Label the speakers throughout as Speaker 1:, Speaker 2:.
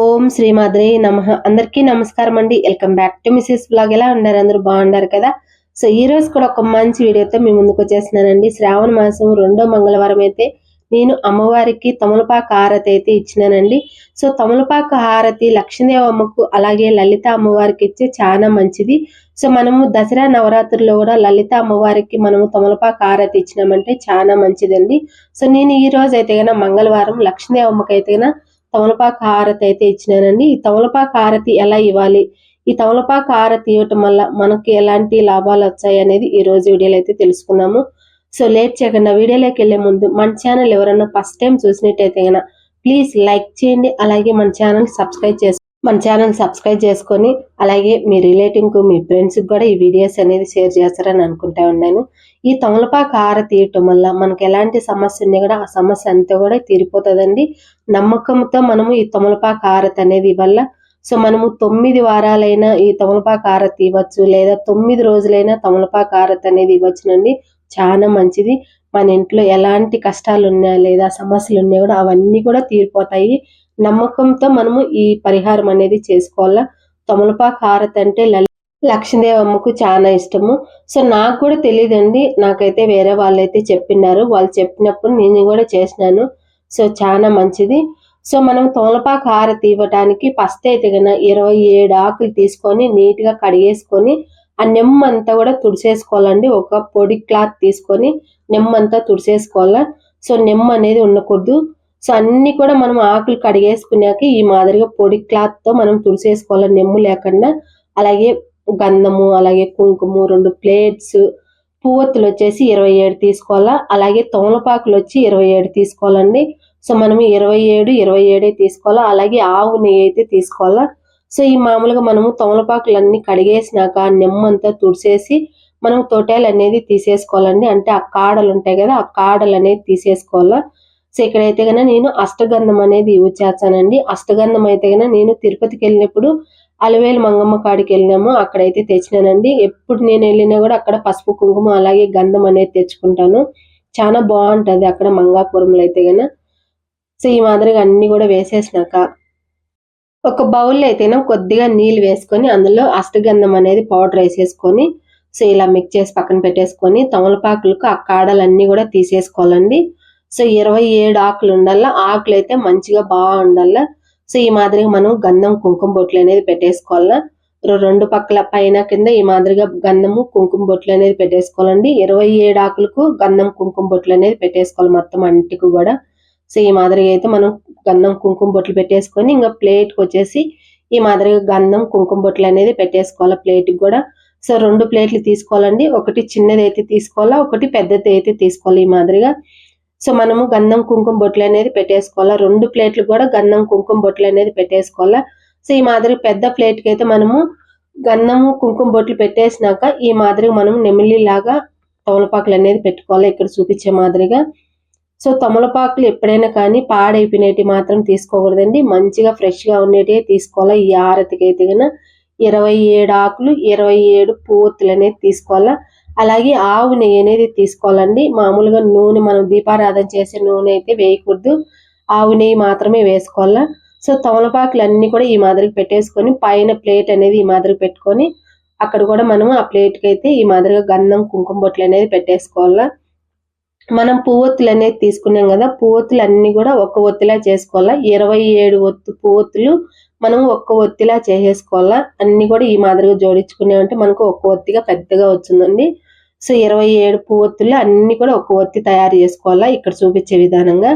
Speaker 1: ఓం శ్రీమాద్రి నమ. అందరికీ నమస్కారం అండి. Welcome back to Mrs blog ఎలా ఉన్నారు? అందరూ బాగున్నారు కదా? సో ఈ రోజు కూడా ఒక మంచి వీడియోతో మీ ముందుకు వచ్చేస్తున్నానండి. శ్రావణ మాసం రెండో మంగళవారం అయితే నేను అమ్మవారికి తమలపాకు హారతి అయితే ఇచ్చినానండి. సో తమలపాకు హారతి లక్ష్మీదేవి అమ్మకు అలాగే లలిత అమ్మవారికి ఇచ్చే చాలా మంచిది. సో మనము దసరా నవరాత్రుల్లో కూడా లలిత అమ్మవారికి మనము తమలపాకు హారతి ఇచ్చినామంటే చాలా మంచిదండి. సో నేను ఈ రోజు అయితే గన మంగళవారం లక్ష్మీదేవి అమ్మకైతేనా తమలపాకు హారతి అయితే ఇచ్చినానండి. ఈ తమలపాకు హారతి ఎలా ఇవ్వాలి? ఈ తమలపాకు హారతి ఇవ్వటం వల్ల మనకి ఎలాంటి లాభాలు వచ్చాయి అనేది ఈ రోజు వీడియోలో అయితే తెలుసుకున్నాము. సో లేట్ చేయకుండా వీడియోలోకి వెళ్ళే ముందు మన ఛానల్ ఎవరన్నా ఫస్ట్ టైం చూసినట్టయితే కనుక ప్లీజ్ లైక్ చేయండి. అలాగే మన ఛానల్ సబ్స్క్రైబ్ చేసుకోండి మన ఛానల్ సబ్స్క్రైబ్ చేసుకొని అలాగే మీ రిలేటివ్ మీ ఫ్రెండ్స్ కూడా ఈ వీడియోస్ అనేది షేర్ చేస్తారని అనుకుంటా ఉన్నాను. ఈ తమలపాకు ఆర తీయటం వల్ల మనకి ఎలాంటి సమస్య ఉన్నా కూడా ఆ సమస్య అంతా కూడా తీరిపోతుందండి. నమ్మకంతో మనము ఈ తమలపాకు ఆరతి అనేది వల్ల సో మనము తొమ్మిది వారాలైనా ఈ తమలపాకు ఆరతి ఇవ్వచ్చు లేదా తొమ్మిది రోజులైనా తమలపాకు ఆరతి అనేది ఇవ్వచ్చునండి. చాలా మంచిది. మన ఇంట్లో ఎలాంటి కష్టాలు ఉన్నా లేదా సమస్యలు ఉన్నా కూడా అవన్నీ కూడా తీరిపోతాయి. నమ్మకంతో మనము ఈ పరిహారం అనేది చేసుకోవాలా? తమలపాకు హారతి అంటే లక్ష్మీదేవి అమ్మకు చాలా ఇష్టము. సో నాకు కూడా తెలియదండి నాకైతే వేరే వాళ్ళైతే చెప్పినారు వాళ్ళు చెప్పినప్పుడు నేను కూడా చేసినాను. సో చాలా మంచిది. సో మనం తోలపాకు హారతి ఇవ్వటానికి ఫస్ట్ అయితే కన్నా ఇరవై ఏడు ఆకులు తీసుకొని నీట్గా కడిగేసుకొని ఆ నెమ్మంతా కూడా తుడిసేసుకోవాలండి. ఒక పొడి క్లాత్ తీసుకొని నెమ్మంతా తుడిసేసుకోవాలా? సో నెమ్మ అనేది ఉండకూడదు. సో అన్ని కూడా మనం ఆకులు కడిగేసుకున్నాక ఈ మాదిరిగా పొడి క్లాత్తో మనం తుడిసేసుకోవాలి నెమ్ము లేకుండా. అలాగే గంధము అలాగే కుంకుమ రెండు ప్లేట్స్ పువ్వొత్తులు వచ్చేసి ఇరవై ఏడు తీసుకోవాలా అలాగే తోమలపాకులు వచ్చి ఇరవై ఏడు తీసుకోవాలండి. సో మనం ఇరవై ఏడు ఇరవై ఏడే తీసుకోవాలా అలాగే ఆవు నెయ్యి అయితే తీసుకోవాలా. సో ఈ మామూలుగా మనము తోమలపాకులు అన్ని కడిగేసినాక నెమ్మంతా తుడిసేసి మనం తొటేలు అనేది తీసేసుకోవాలండి. అంటే ఆ కాడలు ఉంటాయి కదా ఆ కాడలు అనేది తీసేసుకోవాలా. సో ఇక్కడైతే కనుక నేను అష్టగంధం అనేది యూజ్ చేస్తానండి. అష్టగంధం అయితే కనుక నేను తిరుపతికి వెళ్ళినప్పుడు అలవేలు మంగమ్మ కాడికి వెళ్ళినాము. అక్కడైతే తెచ్చినానండి. ఎప్పుడు నేను వెళ్ళినా కూడా అక్కడ పసుపు కుంకుమ అలాగే గంధం అనేది తెచ్చుకుంటాను. చాలా బాగుంటుంది అక్కడ మంగాపురంలో అయితే గన సో ఈ మాదిరిగా అన్ని కూడా వేసేసినాక ఒక బౌల్లో అయితేనే కొద్దిగా నీళ్ళు వేసుకొని అందులో అష్టగంధం అనేది పౌడర్ వేసేసుకొని సో ఇలా మిక్స్ చేసి పక్కన పెట్టేసుకొని తమలపాకులకు ఆ కాడలన్నీ కూడా తీసేసుకోవాలండి. సో ఇరవై ఏడు ఆకులు ఉండాల ఆకులు అయితే మంచిగా బాగా ఉండాల సో ఈ మాదిరిగా మనం గంధం కుంకుమ బొట్లు అనేది పెట్టేసుకోవాలా. రెండు పక్కల పైన కింద ఈ మాదిరిగా గంధము కుంకుమ బొట్లు అనేది పెట్టేసుకోవాలండి. ఇరవై ఏడు ఆకులకు గంధం కుంకుమ బొట్లు అనేది పెట్టేసుకోవాలి మొత్తం అంటికి కూడా. సో ఈ మాదిరిగా అయితే మనం గంధం కుంకుమ బొట్లు పెట్టేసుకొని ఇంకా ప్లేట్కి వచ్చేసి ఈ మాదిరిగా గంధం కుంకుమ బొట్లు అనేది పెట్టేసుకోవాలి ప్లేట్కి కూడా. సో రెండు ప్లేట్లు తీసుకోవాలండి. ఒకటి చిన్నది అయితే తీసుకోవాలా ఒకటి పెద్దది అయితే తీసుకోవాలి ఈ మాదిరిగా. సో మనము గంధం కుంకుమ బొట్లు అనేది పెట్టేసుకోవాలా. రెండు ప్లేట్లు కూడా గంధం కుంకుమ బొట్లు అనేది పెట్టేసుకోవాలా. సో ఈ మాదిరి పెద్ద ప్లేట్కి అయితే మనము గంధము కుంకుమ బొట్లు పెట్టేసినాక ఈ మాదిరిగా మనం నెమిలిలాగా తమలపాకులు అనేది పెట్టుకోవాలి. ఇక్కడ చూపించే మాదిరిగా. సో తమలపాకులు ఎప్పుడైనా కానీ పాడైపోయినవి మాత్రం తీసుకోకూడదండి. మంచిగా ఫ్రెష్గా ఉండేటివి తీసుకోవాలా. ఈ ఆరతికి అయితే కన్నా ఇరవై ఏడు ఆకులు ఇరవై ఏడు పూర్తులు అనేది తీసుకోవాలా. అలాగే ఆవు నెయ్యి అనేది తీసుకోవాలండి. మామూలుగా నూనె మనం దీపారాధన చేసే నూనె అయితే వేయకూడదు. ఆవు నెయ్యి మాత్రమే వేసుకోవాలా. సో తమలపాకులు అన్ని కూడా ఈ మాదిరికి పెట్టేసుకొని పైన ప్లేట్ అనేది ఈ మాదిరి పెట్టుకొని అక్కడ కూడా మనం ఆ ప్లేట్కి అయితే ఈ మాదిరిగా గంధం కుంకుమ బొట్లు అనేది పెట్టేసుకోవాలా. మనం పువ్వొత్తులు అనేది తీసుకున్నాం కదా పువ్వొత్తులు అన్ని కూడా ఒక ఒత్తిలా చేసుకోవాలా. ఇరవై ఏడు ఒత్తు పువ్వొత్తులు మనం ఒక్క ఒత్తిలా చేసేసుకోవాలా? అన్ని కూడా ఈ మాదిరిగా జోడించుకునేవంటే మనకు ఒక్క ఒత్తిగా పెద్దగా వచ్చిందండి. సో ఇరవై ఏడు పువ్వొత్తులు అన్ని కూడా ఒక్క ఒత్తి తయారు చేసుకోవాలా? ఇక్కడ చూపించే విధానంగా.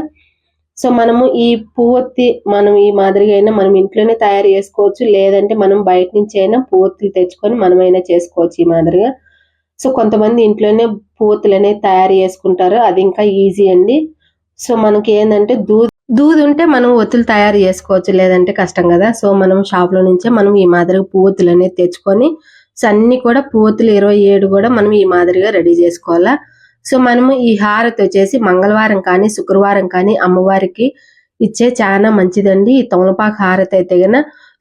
Speaker 1: సో మనము ఈ పువ్వొత్తి మనం ఈ మాదిరిగా అయినా మనం ఇంట్లోనే తయారు చేసుకోవచ్చు. లేదంటే మనం బయట నుంచి అయినా పువ్వొత్తులు తెచ్చుకొని మనమైనా చేసుకోవచ్చు ఈ మాదిరిగా. సో కొంతమంది ఇంట్లోనే పువ్వొత్తులు అనేవి తయారు చేసుకుంటారు. అది ఇంకా ఈజీ అండి. సో మనకి ఏంటంటే దూ దూది ఉంటే మనం ఒత్తులు తయారు చేసుకోవచ్చు లేదంటే కష్టం కదా. సో మనం షాప్లో నుంచే మనం ఈ మాదిరిగా పువ్వొత్తులు అనేది తెచ్చుకొని సో అన్ని కూడా పువ్వొత్తులు ఇరవై ఏడు కూడా మనం ఈ మాదిరిగా రెడీ చేసుకోవాలా. సో మనము ఈ హారతి వచ్చేసి మంగళవారం కానీ శుక్రవారం కానీ అమ్మవారికి ఇచ్చే చాలా మంచిదండి. ఈ తమలపాకు హారతి అయితే గన.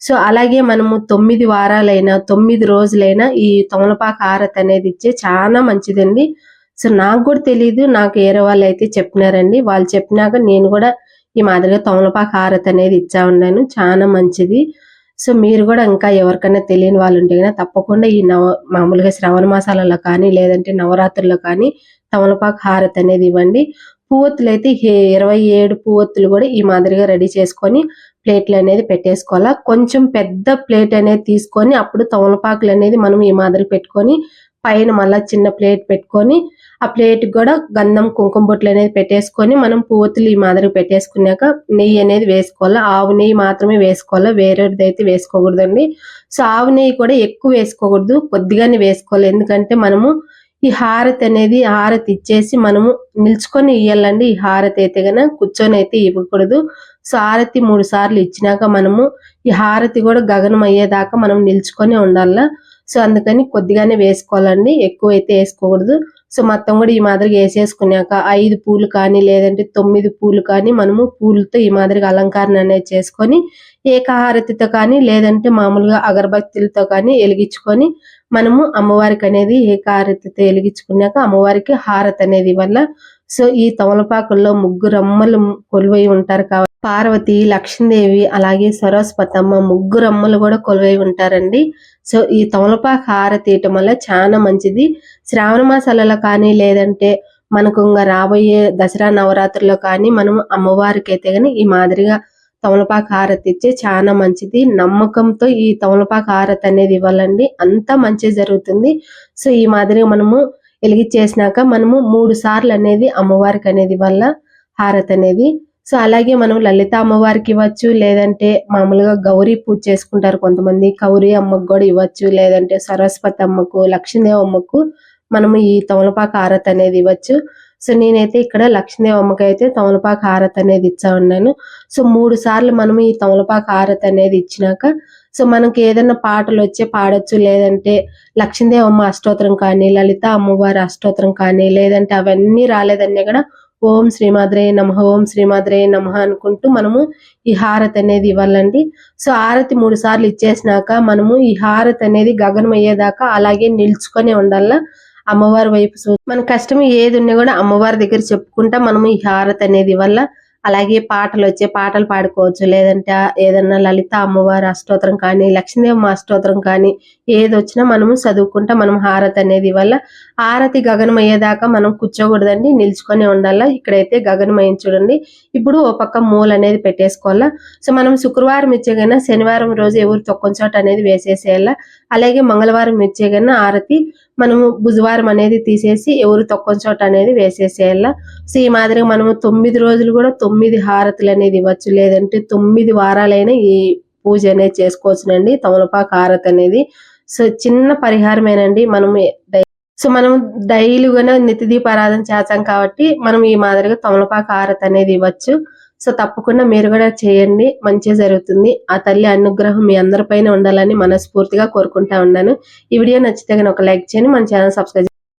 Speaker 1: సో అలాగే మనము తొమ్మిది వారాలైనా తొమ్మిది రోజులైనా ఈ తమలపాకు హారతి అనేది ఇచ్చే చాలా మంచిదండి. సో నాకు కూడా తెలియదు నాకు వేరే వాళ్ళు అయితే చెప్పినారండి. వాళ్ళు చెప్పినాక నేను కూడా ఈ మాదిరిగా తమలపాకు హారతి అనేది ఇచ్చా ఉన్నాను చాలా మంచిది. సో మీరు కూడా ఇంకా ఎవరికైనా తెలియని వాళ్ళు ఉంటే కనుక తప్పకుండా ఈ నవ మామూలుగా శ్రవణ మాసాలలో కానీ లేదంటే నవరాత్రుల్లో కానీ తమలపాకు హారతి అనేది ఇవ్వండి. పువ్వొత్తులు అయితే ఇరవై ఏడు పువ్వొత్తులు కూడా ఈ మాదిరిగా రెడీ చేసుకొని ప్లేట్లు అనేది పెట్టేసుకోవాలా. కొంచెం పెద్ద ప్లేట్ అనేది తీసుకొని అప్పుడు తమలపాకులు అనేది మనం ఈ మాదిరి పెట్టుకొని పైన మళ్ళీ చిన్న ప్లేట్ పెట్టుకొని ఆ ప్లేట్ కూడా గంధం కుంకుమ బొట్లు అనేది పెట్టేసుకొని మనం పోతులు ఈ మాదిరి పెట్టేసుకున్నాక నెయ్యి అనేది వేసుకోవాలి? ఆవు నెయ్యి మాత్రమే వేసుకోవాలి? వేరేది అయితే వేసుకోకూడదండి. సో ఆవు నెయ్యి కూడా ఎక్కువ వేసుకోకూడదు. కొద్దిగానే వేసుకోవాలి. ఎందుకంటే మనము ఈ హారతి అనేది హారతి ఇచ్చేసి మనము నిల్చుకొని ఇయ్యాలండి. ఈ హారతి అయితే గన కూర్చొని అయితే ఇవ్వకూడదు. సో హారతి మూడు సార్లు ఇచ్చినాక మనము ఈ హారతి కూడా గగనం అయ్యేదాకా మనం నిల్చుకొని ఉండాల? సో అందుకని కొద్దిగానే వేసుకోవాలండి. ఎక్కువ అయితే వేసుకోకూడదు. సో మొత్తం కూడా ఈ మాదిరిగా వేసేసుకున్నాక ఐదు పూలు కానీ లేదంటే తొమ్మిది పూలు కానీ మనము పూలతో ఈ మాదిరిగా అలంకరణ అనేది చేసుకొని ఏకాహారతితో కానీ లేదంటే మామూలుగా అగరబత్తులతో కానీ వెలిగించుకొని మనము అమ్మవారికి అనేది ఏకాహారతితో వెలిగించుకున్నాక అమ్మవారికి హారతి అనేది వల్ల సో ఈ తమలపాకుల్లో ముగ్గురు అమ్మలు కొలువై ఉంటారు కాబట్టి పార్వతి లక్ష్మీదేవి అలాగే సరస్వతమ్మ ముగ్గురు అమ్మలు కూడా కొలువై ఉంటారండి. సో ఈ తమలపాకు హారతి ఇయటం వల్ల చాలా మంచిది. శ్రావణ మాసాలలో కానీ లేదంటే మనకు ఇంకా రాబోయే దసరా నవరాత్రుల్లో కానీ మనం అమ్మవారికి అయితే కానీ ఈ మాదిరిగా తమలపాకు హారతి ఇచ్చే చాలా మంచిది. నమ్మకంతో ఈ తమలపాకు హారతి అనేది ఇవ్వాలండి. అంతా మంచి జరుగుతుంది. సో ఈ మాదిరిగా మనము వెలిగించేసినాక మనము మూడు సార్లు అనేది అమ్మవారికి అనేది వల్ల హారతి అనేది. సో అలాగే మనం లలిత అమ్మవారికి ఇవ్వచ్చు లేదంటే మామూలుగా గౌరీ పూజ చేసుకుంటారు కొంతమంది. గౌరీ అమ్మకు కూడా ఇవ్వచ్చు లేదంటే సరస్వతి అమ్మకు లక్ష్మీదేవి అమ్మకు మనము ఈ తమలపాకు హారతి అనేది ఇవ్వచ్చు. సో నేనైతే ఇక్కడ లక్ష్మీదేవి అమ్మకి అయితే తమలపాకు హారతి అనేది ఇచ్చా ఉన్నాను. సో మూడు సార్లు మనము ఈ తమలపాకు హారతి అనేది ఇచ్చినాక సో మనకి ఏదైనా పాటలు వచ్చే పాడొచ్చు లేదంటే లక్ష్మీదేవమ్మ అష్టోత్తరం కానీ లలిత అమ్మవారి అష్టోత్తరం కానీ లేదంటే అవన్నీ రాలేదన్నీ కూడా ఓం శ్రీమాద్రే నమ ఓం శ్రీమాద్రే నమ అనుకుంటూ మనము ఈ హారతి అనేది ఇవ్వాలండి. సో హారతి మూడు సార్లు ఇచ్చేసినాక మనము ఈ హారతి అనేది గగనం అయ్యేదాకా అలాగే నిల్చుకొని ఉండాల అమ్మవారి వైపు. చూ మన కష్టం ఏది ఉన్నా కూడా అమ్మవారి దగ్గర చెప్పుకుంటా మనము ఈ హారతి అనేది వల్ల అలాగే పాటలు వచ్చే పాటలు పాడుకోవచ్చు. లేదంటే ఏదన్నా లలిత అమ్మవారి అష్టోత్తరం కానీ లక్ష్మీదేవి అష్టోత్తరం కానీ ఏది వచ్చినా మనము చదువుకుంటా మనం హారతి అనేది వల్ల హారతి గగనం అయ్యేదాకా మనం కూర్చోకూడదండి. నిల్చుకొని ఉండాలా. ఇక్కడైతే గగనం అయ్యింది చూడండి. ఇప్పుడు ఓ పక్క మూల అనేది పెట్టేసుకోవాలా. సో మనం శుక్రవారం ఇచ్చేగైనా శనివారం రోజు ఎవరు తొక్కని చోట అనేది వేసేసేయాల. అలాగే మంగళవారం ఇచ్చేగైనా హారతి మనము బుధవారం అనేది తీసేసి ఎవరు తొక్కని చోట అనేది వేసేసేయాల. సో ఈ మాదిరిగా మనము తొమ్మిది రోజులు కూడా తొమ్మిది హారతులు అనేది ఇవ్వచ్చు. లేదంటే తొమ్మిది వారాలైనా ఈ పూజ అనేది చేసుకోవచ్చునండి. తమలపాకు హారతి అనేది. సో చిన్న పరిహారమేనండి. మనము సో మనం డైలీగానే నిత్య దీపారాధన చేస్తాం కాబట్టి మనం ఈ మాదిరిగా తమలపాకు హారతి అనేది ఇవ్వచ్చు. సో తప్పకుండా మీరు కూడా చేయండి. మంచిగా జరుగుతుంది. ఆ తల్లి అనుగ్రహం మీ అందరిపైన ఉండాలని మనస్ఫూర్తిగా కోరుకుంటా ఉన్నాను. ఈ వీడియో నచ్చితే కనుక ఒక లైక్ చేయండి. మన ఛానల్ సబ్స్క్రైబ్